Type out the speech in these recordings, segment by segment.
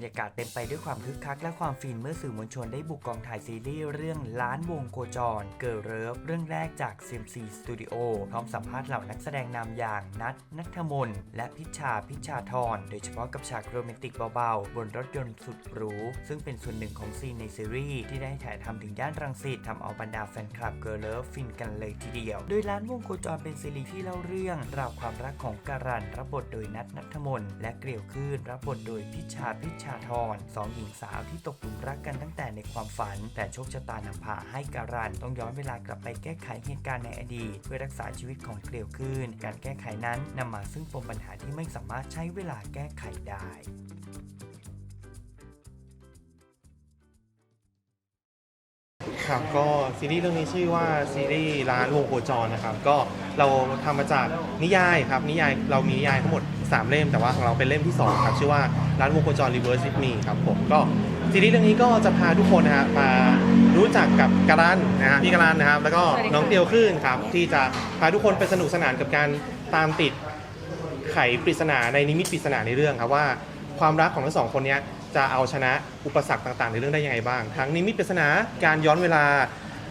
รรยากาศเต็มไปด้วยความคึกคักและความฟินเมื่อสื่อมวลชนได้บุกกองถ่ายซีรีส์เรื่องล้านวงโคจร เกิร์ลเลิฟเรื่องแรกจาก CMC Studio พร้อมสัมภาษณ์เหล่านักแสดงนำอย่างนัทนัทมน และพิชาพิชาธรโดยเฉพาะกับฉากโรแมนติกเบาๆ บนรถยนต์สุดหรู ซึ่งเป็นส่วนหนึ่งของซีนในซีรีส์ที่ได้ถ่ายทำถึงย่านรังสิตทำเอาบรรดาแฟนคลับเกิร์ลเลิฟฟินกันเลยทีเดียว โดยล้านวงโคจรเป็นซีรีส์ที่เล่าเรื่องราวความรักของการันรับบทโดยนัทนัทมน และเกลียวคืนรับบทโดยพิชาพิชชาธรสองหญิงสาวที่ตกหลุมรักกันตั้งแต่ในความฝัน แต่โชคชะตานำพาให้การันต้องย้อนเวลากลับไปแก้ไขเหตุการณ์ในอดีต เพื่อรักษาชีวิตของเกลียวคืนการแก้ไขนั้นนำมาซึ่งปมปัญหาที่ไม่สามารถใช้เวลาแก้ไขได้ครับก็ซีรีส์เรื่องนี้ชื่อว่าซีรีส์ร้านวงโคจรนะครับ ก็เราทำมาจากนิยายครับนิยายเรามีนิยายทั้งหมด 3 เล่มแต่ว่าของเราเป็นเล่มที่ 2 ครับ ชื่อว่าร้านวงโคจร Reverse with me ครับผมก็ซีรีส์เรื่องนี้ก็จะพาทุกคนนะฮะมารู้จักกับการันนะฮะพี่การันนะครับ แล้วก็น้องเตียวขึ้นครับ ที่จะพาทุกคนไปสนุกสนานกับการตามติดไขปริศนาในนิมิตปริศนาในเรื่องครับว่าความรักของทั้งสองคนเนี้ยจะเอาชนะอุปสรรคต่างๆ ในเรื่องได้ยังไงบ้าง ทั้งนิมิตปริศนาการย้อนเวลา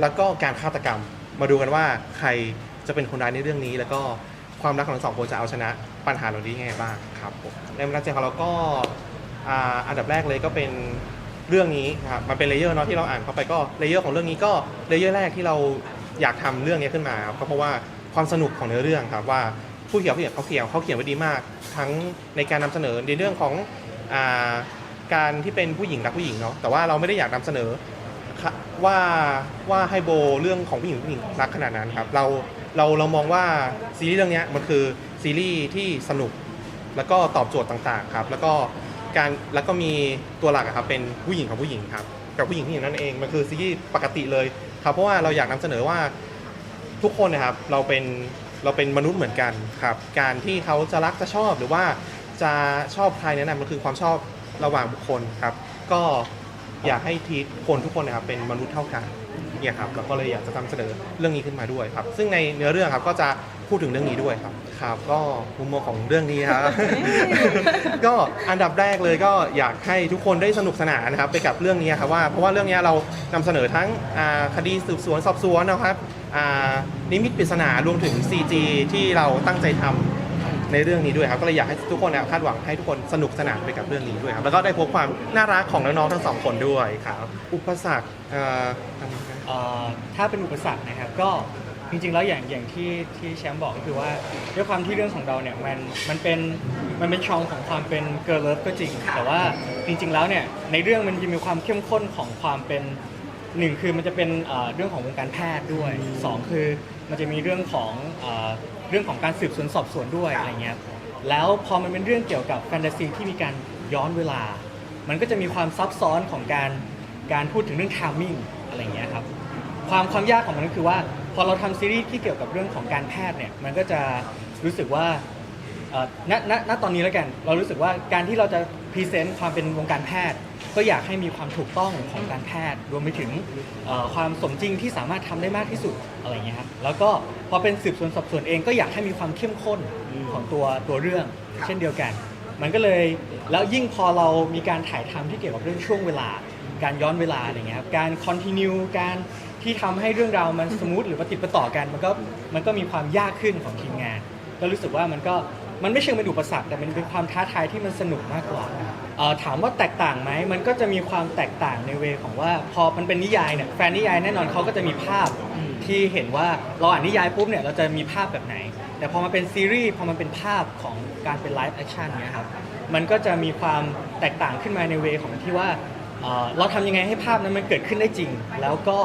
แล้วก็การฆาตกรรม มาดูกันว่าใครจะเป็นคนร้ายในเรื่องนี้ แล้วก็ความรักของทั้งสองคนจะเอาชนะ ปัญหาเหล่านี้ยังไงบ้างครับผมแรงบันดาลใจของเราก็อ่าอันดับแรกเลยก็เป็นเรื่องนี้ครับมันเป็นเลเยอร์เนาะที่เราอ่านเข้าไปก็เลเยอร์ของเรื่องนี้ก็เลเยอร์แรกที่เราอยากทำเรื่องนี้ขึ้นมาครับก็เพราะว่าความสนุกของเนื้อเรื่องครับว่าผู้เขียนผู้เขียนเขาเขียนเขาเขียนไว้ดีมาก ทั้งในการนำเสนอในเรื่องของอาการที่เป็นผู้หญิงรักผู้หญิงเนาะแต่ว่าเราไม่ได้อยากนำเสนอ ค่ะว่าว่าให้โบเรื่องของผู้หญิงผู้หญิงรักขนาดนั้นครับเราเราเรามองว่าซีรีส์เรื่องเนี้ยมันคือ ซีรีส์ที่สนุก แล้วก็ตอบโจทย์ต่างๆครับ แล้วก็การแล้วก็มีตัวหลักอะครับเป็นผู้หญิงกับผู้หญิงครับกับผู้หญิงผู้หญิงนั่นเองมันคือซีรีส์ปกติเลยครับเพราะว่าเราอยากนำเสนอว่าทุกคนนะครับเราเป็นเราเป็นมนุษย์เหมือนกันครับการที่เขาจะรักจะชอบหรือว่าจะชอบใครเนี่ยนะมันคือความชอบระหว่างบุคคลครับ ก็อยากให้ทีคนทุกคนนะครับเป็นมนุษย์เท่ากันเนี่ยครับเราก็เลยอยากจะนำเสนอเรื่องนี้ขึ้นมาด้วยครับ ซึ่งในเนื้อเรื่องครับก็จะพูดถึงเรื่องนี้ด้วยครับ ครับก็มุมมองของเรื่องนี้ครับ ก็อันดับแรกเลยก็อยากให้ทุกคนได้สนุกสนานนะครับไปกับเรื่องนี้ครับว่าเพราะว่าเรื่องนี้เรานำเสนอทั้งอ่าคดีสืบสวนสอบสวนนะครับอ่านิมิตปริศนารวมถึง CG ที่เราตั้งใจทำในเรื่องนี้ด้วยครับก็เลยอยากให้ทุกคนนะครับคาดหวังให้ทุกคนสนุกสนานไปกับเรื่องนี้ด้วยครับแล้วก็ได้พบความน่ารักของน้องๆทั้งสองคนด้วยครับอุปสรรคเอ่ออะไรนะเอ่อถ้าเป็นอุปสรรคนะครับก็ จริงๆแล้วอย่างอย่างที่ที่แชมป์บอกก็คือว่าด้วยความที่เรื่องของเราเนี่ยมันมันเป็นมันเป็นช่องของความเป็นเกิร์ลเลิฟก็จริง แต่ว่าจริง ๆแล้วเนี่ยในเรื่องมันจะมีความเข้มข้นของความเป็นหนึ่งคือมันจะเป็นเอ่อเรื่องของวงการแพทย์ด้วยสองคือมันจะมีเรื่องของเอ่อเรื่องของการสืบสวนสอบสวนด้วยอะไรเงี้ยแล้วพอมันเป็นเรื่องเกี่ยวกับแฟนตาซีที่มีการย้อนเวลา มันก็จะมีความซับซ้อนของการการพูดถึงเรื่อง timing อะไรเงี้ยครับความความยากของมันก็คือว่า พอเราทำซีรีส์ที่เกี่ยวกับเรื่องของการแพทย์เนี่ยมันก็จะรู้สึกว่าเอ่อณณณตอนนี้แล้วกัน เรารู้สึกว่าการที่เราจะพรีเซนต์ความเป็นวงการแพทย์ ก็อยากให้มีความถูกต้องของการแพทย์ รวมไปถึงเอ่อความสมจริงที่สามารถทำได้มากที่สุดอะไรเงี้ยครับแล้วก็พอเป็นสืบสวนสอบสวนเองก็อยากให้มีความเข้มข้นของตัวตัวเรื่อง เช่นเดียวกัน มันก็เลยแล้วยิ่งพอเรามีการถ่ายทำที่เกี่ยวกับเรื่องช่วงเวลา การย้อนเวลาอะไรเงี้ยครับการคอนติเนียการ ที่ทำให้เรื่องราวมันสมูทหรือปฏิดประต่อกัน มันก็มันก็มีความยากขึ้นของทีมงาน ก็รู้สึกว่ามันก็มันไม่เชิงเป็นอุปสรรคแต่มันเป็นความท้าทายที่มันสนุกมากกว่าเอ่อถามว่าแตกต่างไหมมันก็จะมีความแตกต่างในเวของว่า พอมันเป็นนิยายเนี่ยแฟนนิยายแน่นอนเขาก็จะมีภาพที่เห็นว่าเราอ่านนิยายปุ๊บเนี่ยเราจะมีภาพแบบไหน แต่พอมาเป็นซีรีส์พอมันเป็นภาพของการเป็นไลฟ์แอคชั่นเนี่ยครับมันก็จะมีความแตกต่างขึ้นมาในเวของที่ว่า เอ่อเราทำยังไงให้ภาพนั้นมันเกิดขึ้นได้จริง แล้วก็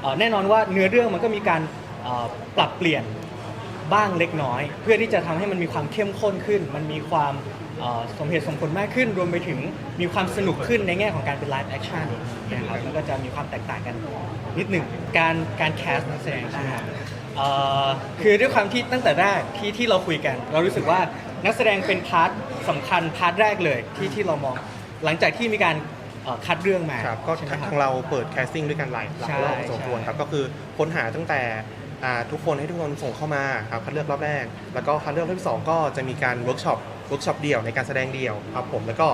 เอ่อแน่นอนว่าเนื้อเรื่องมันก็มีการเอ่อปรับเปลี่ยนบ้างเล็กน้อย เพื่อที่จะทำให้มันมีความเข้มข้นขึ้น มันมีความเอ่อสมเหตุสมผลมากขึ้น รวมไปถึงมีความสนุกขึ้นในแง่ของการเป็นไลฟ์แอคชั่นนะครับมันก็จะมีความแตกต่างกันนิดหนึ่งการการแคสต์นักแสดงใช่ไหมครับ เอ่อคือด้วยความที่ตั้งแต่แรกที่ที่เราคุยกัน เรารู้สึกว่านักแสดงเป็นพาร์ทสำคัญพาร์ทแรกเลยที่ที่เรามอง หลังจากที่มีการ คัดเรื่องมาครับก็ใช่ไหมทางครับ ทางเราเปิดแคสติ้งด้วยกันหลายหลายใช่รอบพอสมควรใช่ครับก็คือค้นหาตั้งแต่อ่าทุกคนให้ทุกคนส่งเข้ามาครับคัดเลือกรอบแรก แล้วก็คัดเลือกรอบที่สองก็จะมีการเวิร์กช็อปเวิร์กช็อปเดี่ยวในการแสดงเดี่ยวครับผมแล้วก็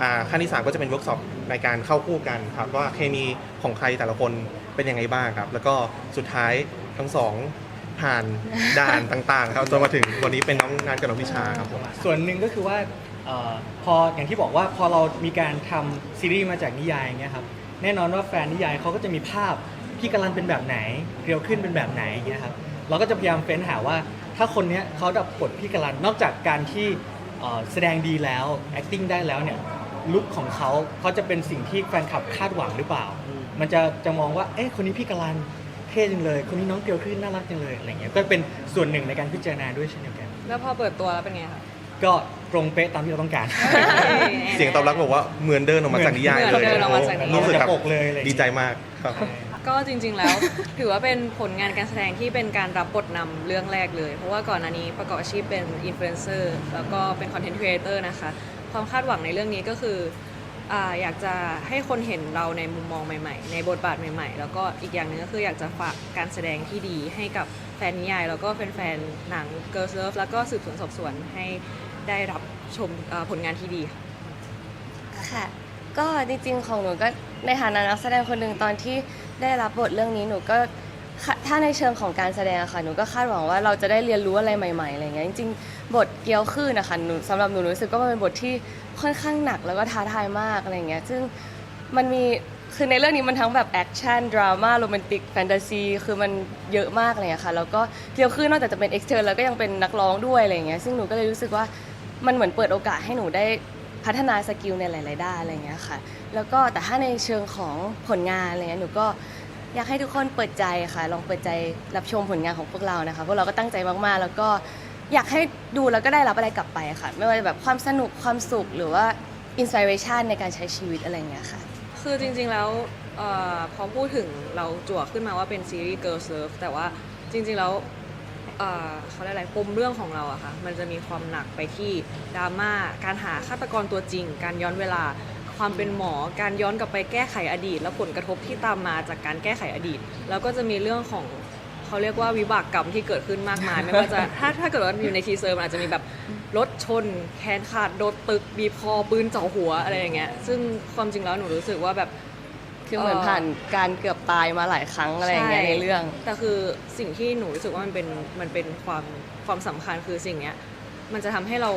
อ่าขั้นที่สามก็จะเป็นเวิร์กช็อปในการเข้าคู่กันครับว่าเคมีของใครแต่ละคนเป็นยังไงบ้างครับแล้วก็สุดท้ายทั้งสองผ่านด่านต่างๆครับจนมาถึงวันนี้เป็นน้องนัทกับน้องพิชาครับผม ส่วนหนึ่งก็คือว่าเออพออย่างที่บอกว่าพอเรามีการทำซีรีส์มาจากนิยายอย่างเงี้ยครับแน่นอนว่าแฟนนิยายเขาก็จะมีภาพพี่กาลันเป็นแบบไหนเรียวขึ้นเป็นแบบไหนอย่างเงี้ยครับเราก็จะพยายามเฟ้นหาว่า ถ้าคนเนี้ยเขาดับบทพี่กาลันนอกจากการที่เอ่อแสดงดีแล้ว acting ได้แล้วเนี่ยลุคของเขาเขาจะเป็นสิ่งที่แฟนคลับคาดหวังหรือเปล่า มันจะจะมองว่าเอ๊ะคนนี้พี่กาลันเท่จังเลย คนนี้น้องเกลียวขึ้นน่ารักจังเลยอะไรเงี้ยก็เป็นส่วนหนึ่งในการพิจารณาด้วยเช่นเดียวกัน แล้วพอเปิดตัวแล้วเป็นไงคะก็ ตรงเป๊ะตามที่เราต้องการ เสียงตอบรับบอกว่าเหมือนเดินออกมาจากนิยายเหมืเลอนยเดินออกมาจากนิยาย รู้สึกแบบปกเลยอะไรอย่างเงี้ย ดีใจมากครับ ก็จริงๆแล้ว ถือว่าเป็นผลงานการแสดงที่เป็นการรับบทนำเรื่องแรกเลย เพราะว่าก่อนหน้านี้ประกอบอาชีพเป็นอินฟลูเอนเซอร์แล้วก็เป็นคอนเทนต์ครีเอเตอร์นะคะ ความคาดหวังในเรื่องนี้ก็คืออ่าอยากจะให้คนเห็นเราในมุมมองใหม่ๆ ในบทบาทใหม่ ๆ แล้วก็อีกอย่างหนึ่งก็คืออยากจะฝากการแสดงที่ดีให้กับแฟนนิยาย แล้วก็แฟนๆหนัง Girls Love แล้วก็สืบสวนสอบสวนให้ ได้รับชมผลงานที่ดีค่ะค่ะ ก็จริงๆของหนูก็ในฐานะนักแสดงคนหนึ่งตอนที่ได้รับบทเรื่องนี้หนูก็ถ้าในเชิงของการแสดงอะค่ะหนูก็คาดหวังว่าเราจะได้เรียนรู้อะไรใหม่ๆอะไรเงี้ยจริงๆ บทเกียวขึ้นนะคะหนูสำหรับหนูรู้สึกว่ามันเป็นบทที่ค่อนข้างหนักแล้วก็ท้าทายมากอะไรเงี้ยซึ่งมันมีคือในเรื่องนี้มันทั้งแบบแอคชั่นดราม่าโรแมนติกแฟนตาซีคือมันเยอะมากเลยอะค่ะแล้วก็เกียวขึ้นนอกจากจะเป็นเอ็กเทอร์แล้วก็ยังเป็นนักร้องด้วยอะไรเงี้ยซึ่งหนูก็เลยรู้สึกว่า มันเหมือนเปิดโอกาสให้หนูได้พัฒนาสกิลในหลาย ๆ ด้านอะไรเงี้ยค่ะ แล้วก็แต่ถ้าในเชิงของผลงานอะไรเงี้ยหนูก็อยากให้ทุกคนเปิดใจค่ะ ลองเปิดใจรับชมผลงานของพวกเรานะคะ พวกเราก็ตั้งใจมาก ๆ แล้วก็อยากให้ดูแล้วก็ได้รับอะไรกลับไปค่ะ ไม่ว่าจะแบบความสนุกความสุขหรือว่าอินสปิเรชันในการใช้ชีวิตอะไรเงี้ยค่ะ คือจริง ๆ แล้วออพอพูดถึงเราจั่วขึ้นมาว่าเป็นซีรีส์ Girls Love แต่ว่าจริง ๆ แล้ว เอ่อเขาเรียกอะไรปมเรื่องของเราอะค่ะมันจะมีความหนักไปที่ดราม่าการหาฆาตกรตัวจริง การย้อนเวลา ความเป็นหมอการย้อนกลับไปแก้ไขอดีต และผลกระทบที่ตามมาจากการแก้ไขอดีต แล้วก็จะมีเรื่องของเขาเรียกว่าวิบากกรรมที่เกิดขึ้นมากมาย ไม่ว่าจะถ้าถ้าเกิดว่าอยู่ในทีเซอร์มันอาจจะมีแบบรถชน แขนขาดโดนตึกบีบคอปืนเจาะหัวอะไรอย่างเงี้ยซึ่งความจริงแล้วหนูรู้สึกว่าแบบ คือเหมือนผ่านการเกือบตายมาหลายครั้งอะไรอย่างเงี้ยในเรื่อง แต่คือสิ่งที่หนูรู้สึกว่ามันเป็นมันเป็นความความสำคัญคือสิ่งเนี้ยมันจะทำให้เรา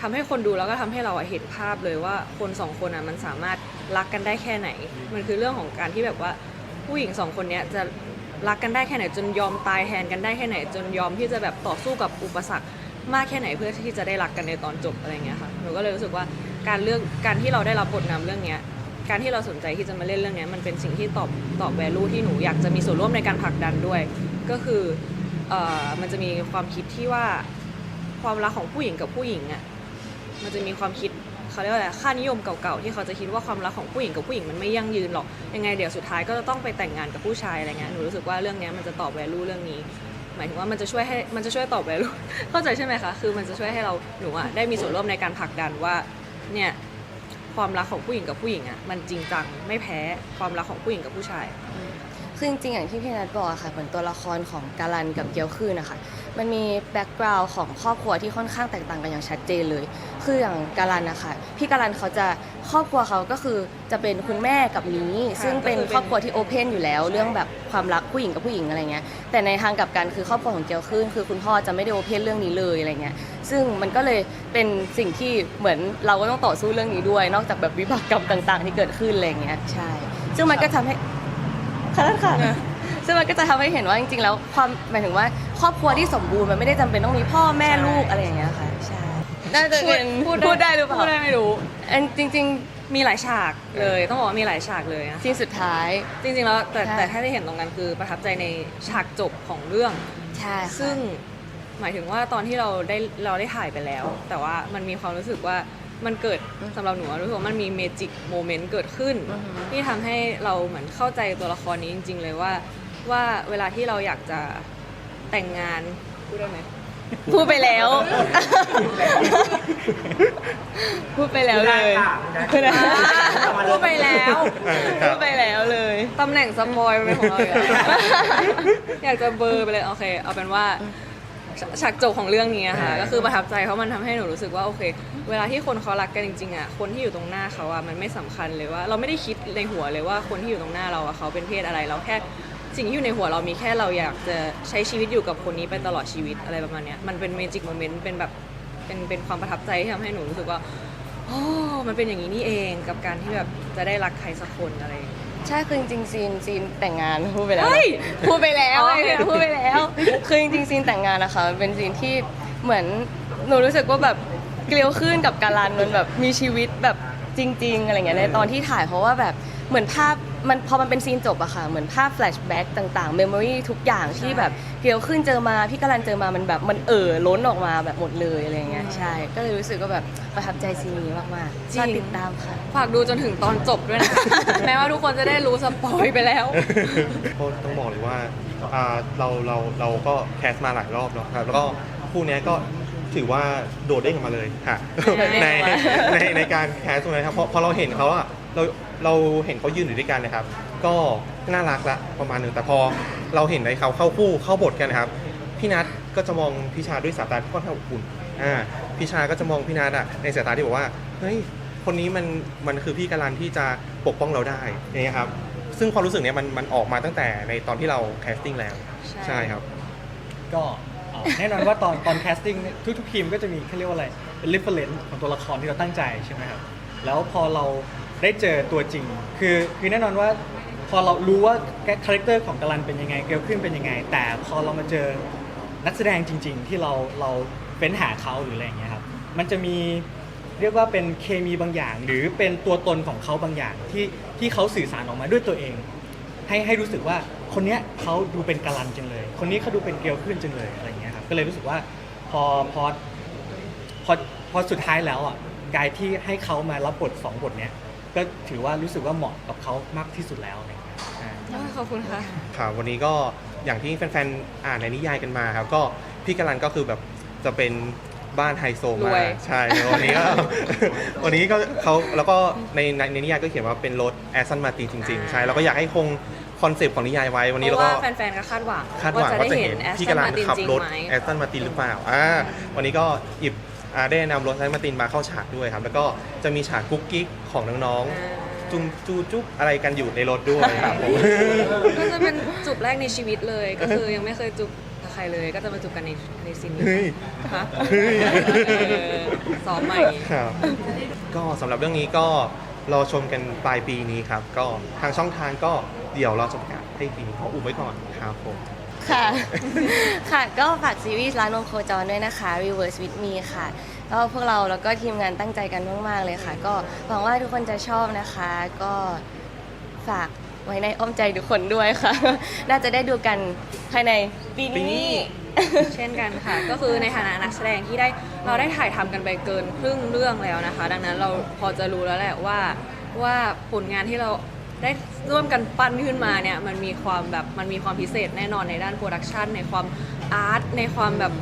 ทำให้คนดูแล้วก็ทำให้เราอะเห็นภาพเลยว่าคนสองคนอะมันสามารถรักกันได้แค่ไหน มันคือเรื่องของการที่แบบว่าผู้หญิงสองคนเนี้ยจะรักกันได้แค่ไหน จนยอมตายแทนกันได้แค่ไหน จนยอมที่จะแบบต่อสู้กับอุปสรรคมากแค่ไหนเพื่อที่จะได้รักกันในตอนจบอะไรเงี้ยค่ะหนูก็เลยรู้สึกว่าการเลือกการที่เราได้รับบทนำเรื่องเนี้ย การที่เราสนใจที่จะมาเล่นเรื่องนี้มันเป็นสิ่งที่ตอบตอบแวลูที่หนูอยากจะมีส่วนร่วมในการผลักดันด้วย ก็คือเอ่อมันจะมีความคิดที่ว่าความรักของผู้หญิงกับผู้หญิงอะมันจะมีความคิดเขาเรียกว่าอะไรค่านิยมเก่าๆที่เขาจะคิดว่าความรักของผู้หญิงกับผู้หญิงมันไม่ยั่งยืนหรอกยังไงเดี๋ยวสุดท้ายก็จะต้องไปแต่งงานกับผู้ชายอะไรเงี้ยหนูรู้สึกว่าเรื่องนี้มันจะตอบแวลูเรื่องนี้หมายถึงว่ามันจะช่วยให้มันจะช่วยตอบแวลูเข้าใจใช่ไหมคะ คือมันจะช่วยให้เราหนูอะได้มีส่วนร่วมในการผลักดันว่าเนี่ย ความรักของผู้หญิงกับผู้หญิงอะมันจริงจังไม่แพ้ความรักของผู้หญิงกับผู้ชาย คือจริงๆอย่างที่พี่นัทบอกอะค่ะเหมือนตัวละครของกาลันกับเกียวคืนนะคะมันมีแบ็กกราวน์ของครอบครัวที่ค่อนข้างแตกต่างกันอย่างชัดเจนเลย คืออย่างกาลันนะคะพี่กาลันเขาจะ ครอบครัวเขาก็คือจะเป็นคุณแม่กับมีซึ่งเป็นครอบครัวที่โอเพนอยู่แล้ว เรื่องแบบความรักผู้หญิงกับผู้หญิงอะไรเงี้ยแต่ในทางกลับกันคือครอบครัวของเกียวคืนคือคุณพ่อจะไม่ได้โอเพนเรื่องนี้เลยอะไรเงี้ยซึ่งมันก็เลยเป็นสิ่งที่เหมือนเราก็ต้องต่อสู้เรื่องนี้ด้วย นอกจากแบบวิบากกรรมต่าง ๆ ที่เกิดขึ้นอะไรเงี้ยใช่ ซึ่งมันก็ทำให้ค่ะค่ะซึ่งมันก็จะทำให้เห็นว่าจริงๆ แล้วความหมายถึงว่าครอบครัวที่สมบูรณ์มันไม่ได้จำเป็นต้องมีพ่อแม่ใช่ลูกอะไรอย่างเงี้ยค่ะใช่ น่าจะเป็นพูดได้หรือเปล่า พูดได้ไม่รู้อันจริงมีหลายฉากเลย ต้องบอกว่ามีหลายฉากเลยนะๆซีนสุดท้าย จริงๆแล้วแต่ใช่ แต่ถ้าได้เห็นตรงนั้นคือประทับใจในฉากจบของเรื่อง ใช่ค่ะ ซึ่งหมายถึงว่าตอนที่เราได้เราได้ถ่ายไปแล้ว แต่ว่ามันมีความรู้สึกว่ามันเกิดสำหรับหนูอะรู้สึกว่ามันมีเมจิกโมเมนต์เกิดขึ้น อือฮึที่ทำให้เราเหมือนเข้าใจตัวละครนี้จริง ๆ เลยว่าว่าเวลาที่เราอยากจะแต่งงานพูดได้ไหม พูดไปแล้ว พูดไปแล้วเลยพูดไปพูดไปแล้ว พูดไปแล้วเลยตำแหน่งสปอยเป็นของเราอยู่แล้วอยากจะเบลอร์ไปเลย โอเค เอาเป็นว่าฉฉากจบของเรื่องนี้อะค่ะอ่าก็คือประทับใจเพราะมันทำให้หนูรู้สึกว่าโอเค เวลาที่คนเขารักกันจริงๆอะคนที่อยู่ตรงหน้าเขาอะมันไม่สำคัญเลยว่า เราไม่ได้คิดในหัวเลยว่าคนที่อยู่ตรงหน้าเราอะเขาเป็นเพศอะไรเราแค่ สิ่งที่อยู่ในหัวเรามีแค่เราอยากจะใช้ชีวิตอยู่กับคนนี้ไปตลอดชีวิตอะไรประมาณเนี้ยมันเป็นเมจิกโมเมนต์เป็นแบบเป็นเป็นความประทับใจที่ทำให้หนูรู้สึกว่าโอ้มันเป็นอย่างนี้นี่เองกับการที่แบบจะได้รักใครสักคนอะไรอย่างเงี้ย ใช่คือจริงๆซีนซีนแต่งงานพูดไปแล้วเฮ้ยพูดไปแล้วอ๋อไงพูดไปแล้ว คือจริงๆซีนแต่งงานนะคะมันเป็นซีนที่เหมือนหนูรู้สึกว่าแบบเกลียวขึ้นกับการันมันแบบมีชีวิตแบบจริง ๆ อะไรเงี้ยในตอนที่ถ่ายเพราะว่าแบบเหมือนภาพ มันพอมันเป็นซีนจบอะค่ะเหมือนภาพแฟลชแบ็กต่างๆเมมโมรีทุกอย่างที่แบบเกลียวขึ้นเจอมาพี่การันเจอมามันแบบมันเอ่อล้นออกมาแบบหมดเลยอะไรเงี้ยใช่ ก็เลยรู้สึกว่าแบบประทับใจซีนนี้มากๆจริงก็ติดตามค่ะ ฝากดูจนถึงตอนจบด้วยนะคะแม้ว่าทุกคนจะได้รู้สปอยไปแล้ว ก็ต้องบอกเลยว่าอ่าเราเราเราก็แคสมาหลายรอบแล้วครับแล้วก็คู่เนี้ยก็ถือว่าโดดเด้งออกมาเลยค่ะ โดดเด้งในออกมา ในในการแคสตรงนี้นครับเพราะพอเราเห็นเขาอะ เราเราเห็นเขายืนอยู่ด้วยกันนะครับ ก็น่ารักละประมาณหนึ่งแต่พอเราเห็นในเขาเข้าคู่เข้าบทกันนะครับ พี่นัทก็จะมองพี่ชาด้วยสายตาที่ค่อนข้างอบอุ่นอ่าพี่ชาก็จะมองพี่นัทอะในสายตาที่บอกว่าเฮ้ยคนนี้มันมันคือพี่การันที่จะปกป้องเราได้อย่างเงี้ยครับซึ่งความรู้สึกเนี้ยมันมันออกมาตั้งแต่ในตอนที่เราแคสติ้งแล้วใช่ ใช่ครับ ก็เอ่อแน่นอนว่าตอนตอนแคสติ้งทุกๆทีมก็จะมีเขาเรียกว่าอะไรเป็น reference ของตัวละครที่เราตั้งใจใช่ไหมครับ แล้วพอเรา ได้เจอตัวจริง คือคือแน่นอนว่าพอเรารู้ว่าคาแรคเตอร์ของกาลันเป็นยังไง เกลขึ้นเป็นยังไง แต่พอเรามาเจอนักแสดงจริง ๆ ที่เราเราเฟ้นหาเขาหรืออะไรอย่างเงี้ยครับมันจะมีเรียกว่าเป็นเคมีบางอย่าง หรือเป็นตัวตนของเขาบางอย่างที่ที่เขาสื่อสารออกมาด้วยตัวเอง ให้ให้รู้สึกว่าคนเนี้ยเขาดูเป็นกาลันจังเลย คนนี้เขาดูเป็นเกลขึ้นจังเลยอะไรเงี้ยครับก็เลยรู้สึกว่าพอพอพอพอสุดท้ายแล้วอะกายที่ให้เขามารับบทสองบทเนี้ย ก็ถือว่ารู้สึกว่าเหมาะกับเขามากที่สุดแล้วอะไรอย่างเงี้ยอ่าโอ้ยขอบคุณค่ะ ครับวันนี้ก็อย่างที่แฟนๆ อ่านในนิยายกันมาครับก็พี่กัลันก็คือแบบจะเป็นบ้านไฮโซรมาวยกใช่วันนี้ก็ วันนี้ก็เขาแล้วก็ในในในนิยายก็เขียนว่าเป็นรถแอสตันมาตินจริง ๆ ใช่แล้วก็อยากให้คงคอนเซปต์ของนิยายไว้วันนี้เพเราราะก็ ว่าแฟนๆ ก็คาดหวังคาดหวังจะว่าได้จะเห็เห็นนแอสพี่ตักันลัมานตินขับจริงรถไหม แอสตันมาตินหรือเปล่า อ่า วันนี้ก็หยิบอ่า ได้นำรถแอสตันมาตินมาเข้าฉากด้วยครับ แล้วก็จะมีฉากกุ๊กกิ๊กของน้องๆจุมจูจุ๊บอะไรกันอยู่ในรถด้วยครับผม ก็จะเป็นจูบแรกในชีวิตเลย ก็คือยังไม่เคยจูบกับใครเลย ก็จะมาจูบกันในในซีนนี้เฮ้ยฮะเฮ้ย เออซ้อมใหม่ ครับ ก็สำหรับเรื่องนี้ก็รอชมกันปลายปีนี้ครับ ก็ทางช่องทางก็เดี๋ยวเราจะประกาศให้ปีนี้เขาอุบไว้ก่อนครับผม ค่ะ ค่ะก็ฝากซีรีส์ร้านวงโคจรด้วยนะคะ Reverse with me ค่ะก็พวกเราแล้วก็ทีมงานตั้งใจกันมาก ๆ เลยค่ะ ก็หวังว่าทุกคนจะชอบนะคะ ก็ฝากไว้ในอ้อมใจทุกคนด้วยค่ะ น่าจะได้ดูกันภายในปีปีนี้ นี้ เช่นกันค่ะ ก็คือในฐานะนักแสดงที่ได้เราได้ถ่ายทำกันไปเกินครึ่งเรื่องแล้วนะคะ ดังนั้นเราพอจะรู้แล้วแหละว่าว่าผลงานที่เรา ได้ร่วมกันปั้นขึ้นมาเนี่ยมันมีความแบบมันมีความพิเศษแน่นอนในด้านโปรดักชันในความอาร์ตในความแบบ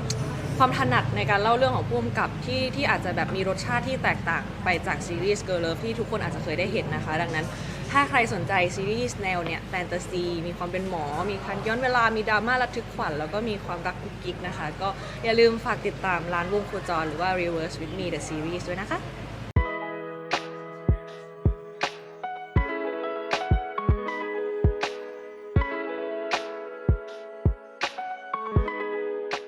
ความถนัดในการเล่าเรื่องของผู้กำกับที่ที่อาจจะแบบมีรสชาติที่แตกต่างไปจากซีรีส์ Girl Love ที่ทุกคนอาจจะเคยได้เห็นนะคะ ดังนั้น ถ้าใครสนใจซีรีส์แนวเนี่ยแฟนตาซีมีความเป็นหมอ มีการย้อนเวลามีดราม่าระทึกขวัญแล้วก็มีความรักกุ๊กกิ๊กนะคะ ก็อย่าลืมฝากติดตามร้านวงโคจรหรือว่า Reverse with me the series ด้วยนะคะ